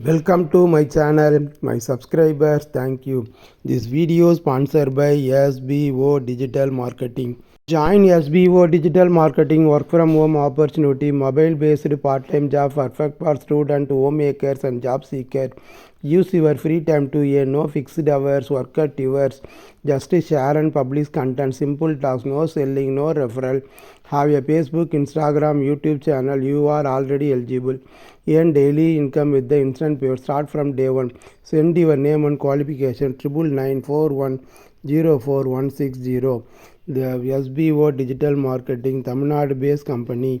Welcome to my channel, my subscribers, thank you. This video sponsored by SBO Digital Marketing. Join SBO Digital Marketing work from home opportunity, mobile based part time job perfect for student, homemakers, and job seeker. Use your free time to earn no fixed hours, work at yours. Just share and publish content, simple tasks, no selling, no referral. Have a Facebook, Instagram, YouTube channel, you are already eligible. Earn daily income with the instant pay. Start from day one. Send your name and qualification triple nine four one zero four one six zero. The SBO Digital Marketing Tamil Nadu based company.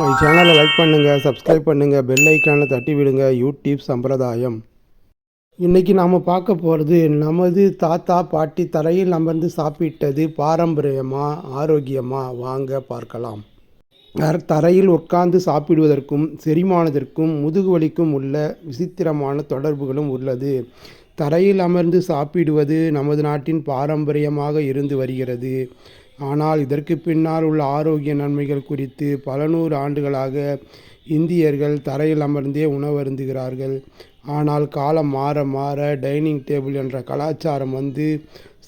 My சேனலை like பண்ணுங்கள் subscribe பண்ணுங்கள் bell ஐக்கானை தட்டி விடுங்க. YouTube சம்பிரதாயம். இன்றைக்கி நாம் பார்க்க போகிறது நமது தாத்தா பாட்டி தரையில் அமர்ந்து சாப்பிட்டது பாரம்பரியமாக ஆரோக்கியமாக வாங்க பார்க்கலாம். தரையில் உட்கார்ந்து சாப்பிடுவதற்கும் செரிமானதற்கும் முதுகு வலிக்கும் உள்ள விசித்திரமான தொடர்புகளும் உள்ளது. தரையில் அமர்ந்து சாப்பிடுவது நமது நாட்டின் பாரம்பரியமாக இருந்து வருகிறது. ஆனால் இதற்கு பின்னால் உள்ள ஆரோக்கிய நன்மைகள் குறித்து பல நூறு ஆண்டுகளாக இந்தியர்கள் தரையில் அமர்ந்தே உணவருந்துகிறார்கள். ஆனால் காலம் மாற மாற டைனிங் டேபிள் என்ற கலாச்சாரம் வந்து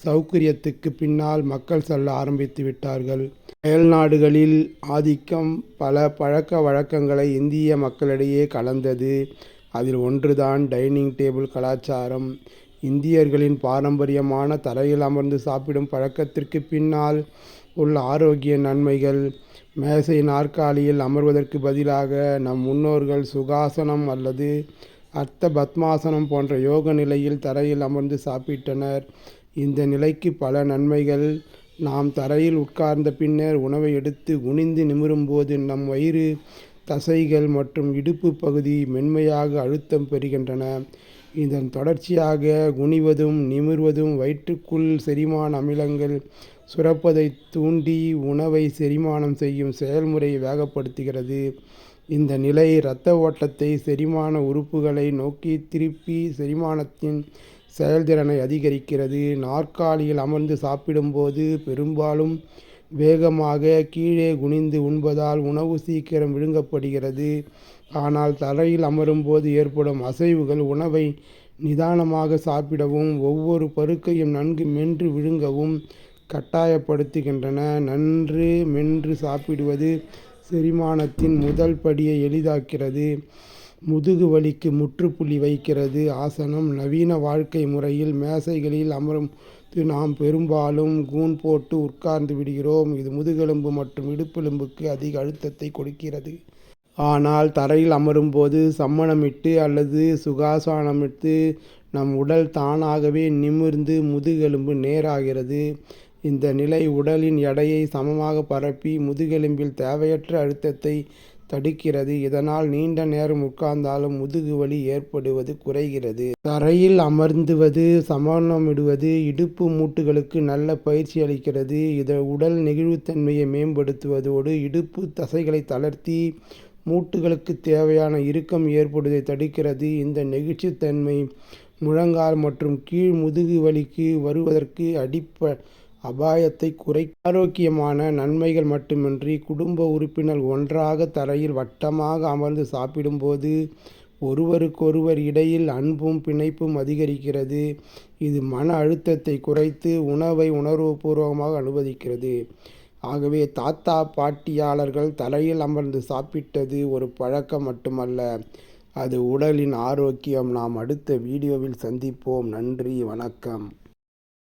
சௌகரியத்துக்கு பின்னால் மக்கள் செல்ல ஆரம்பித்து விட்டார்கள். அயல்நாடுகளில் ஆதிக்கம் பல பழக்க வழக்கங்களை இந்திய மக்களிடையே கலந்தது. அதில் ஒன்றுதான் டைனிங் டேபிள் கலாச்சாரம். இந்தியர்களின் பாரம்பரியமான தரையில் அமர்ந்து சாப்பிடும் பழக்கத்திற்கு பின்னால் உள்ள ஆரோக்கிய நன்மைகள். மேசை நாற்காலியில் அமர்வதற்கு பதிலாக நம் முன்னோர்கள் சுகாசனம் அல்லது அர்த்த பத்மாசனம் போன்ற யோக நிலையில் தரையில் அமர்ந்து சாப்பிட்டனர். இந்த நிலைக்கு பல நன்மைகள். நாம் தரையில் உட்கார்ந்த பின்னர் உணவை எடுத்து குனிந்து நிமிரும்போது நம் வயிறு தசைகள் மற்றும் இடுப்பு பகுதி மென்மையாக அழுத்தம் பெறுகின்றன. இதன் தொடர்ச்சியாக குனிவதும் நிமிர்வதும் வயிற்றுக்குள் செரிமான அமிலங்கள் சுரப்பதை தூண்டி உணவை செரிமானம் செய்யும் செயல்முறையை வேகப்படுத்துகிறது. இந்த நிலை இரத்த ஓட்டத்தை செரிமான உறுப்புகளை நோக்கி திருப்பி செரிமானத்தின் செயல்திறனை அதிகரிக்கிறது. நாற்காலியில் அமர்ந்து சாப்பிடும்போது பெரும்பாலும் வேகமாக கீழே குனிந்து உண்பதால் உணவு சீக்கிரம் விழுங்கப்படுகிறது. ஆனால் தரையில் அமரும்போது ஏற்படும் அசைவுகள் உணவை நிதானமாக சாப்பிடவும் ஒவ்வொரு பருக்கையும் நன்கு மென்று விழுங்கவும் கட்டாயப்படுத்துகின்றன. நன்று மென்று சாப்பிடுவது செரிமானத்தின் முதல் படியை எளிதாக்கிறது. முதுகு வலிக்கு முற்றுப்புள்ளி வைக்கிறது. ஆசனம் நவீன வாழ்க்கை முறையில் மேசைகளில் அமரும் நாம் பெரும்பாலும் கூன் போட்டு உட்கார்ந்து விடுகிறோம். இது முதுகெலும்பு மற்றும் இடுப்பெலும்புக்கு அதிக அழுத்தத்தை கொடுக்கிறது. ஆனால் தரையில் அமரும்போது சம்மணமிட்டு அல்லது சுகாசானமிட்டு நம் உடல் தானாகவே நிமிர்ந்து முதுகெலும்பு நேராகிறது. இந்த நிலை உடலின் எடையை சமமாக பரப்பி முதுகெலும்பில் தேவையற்ற அழுத்தத்தை தடுக்கிறது. இதனால் நீண்ட நேரம் உட்கார்ந்தாலும் முதுகு வலி ஏற்படுவது குறைகிறது. தரையில் அமர்ந்துவது சமணமிடுவது இடுப்பு மூட்டுகளுக்கு நல்ல பயிற்சி அளிக்கிறது. இதை உடல் நெகிழ்வுத்தன்மையை மேம்படுத்துவதோடு இடுப்பு தசைகளை தளர்த்தி மூட்டுகளுக்கு தேவையான இறுக்கம் ஏற்படுவதை தடுக்கிறது. இந்த நெகிழ்ச்சித்தன்மை முழங்கால் மற்றும் கீழ் முதுகு வலிக்கு வருவதற்கு அடிப்ப அபாயத்தை குறை ஆரோக்கியமான நன்மைகள் மட்டுமின்றி குடும்ப உறுப்பினர் ஒன்றாக தரையில் வட்டமாக அமர்ந்து சாப்பிடும்போது ஒருவருக்கொருவர் இடையில் அன்பும் பிணைப்பும் அதிகரிக்கிறது. இது மன அழுத்தத்தை குறைத்து உணவை உணர்வுபூர்வமாக அனுமதிக்கிறது. ஆகவே தாத்தா பாட்டியாளர்கள் தலையில் அமர்ந்து சாப்பிட்டது ஒரு பழக்கம் மட்டுமல்ல. அது உடலின் ஆரோக்கியம். நாம் அடுத்த வீடியோவில் சந்திப்போம். நன்றி. வணக்கம்.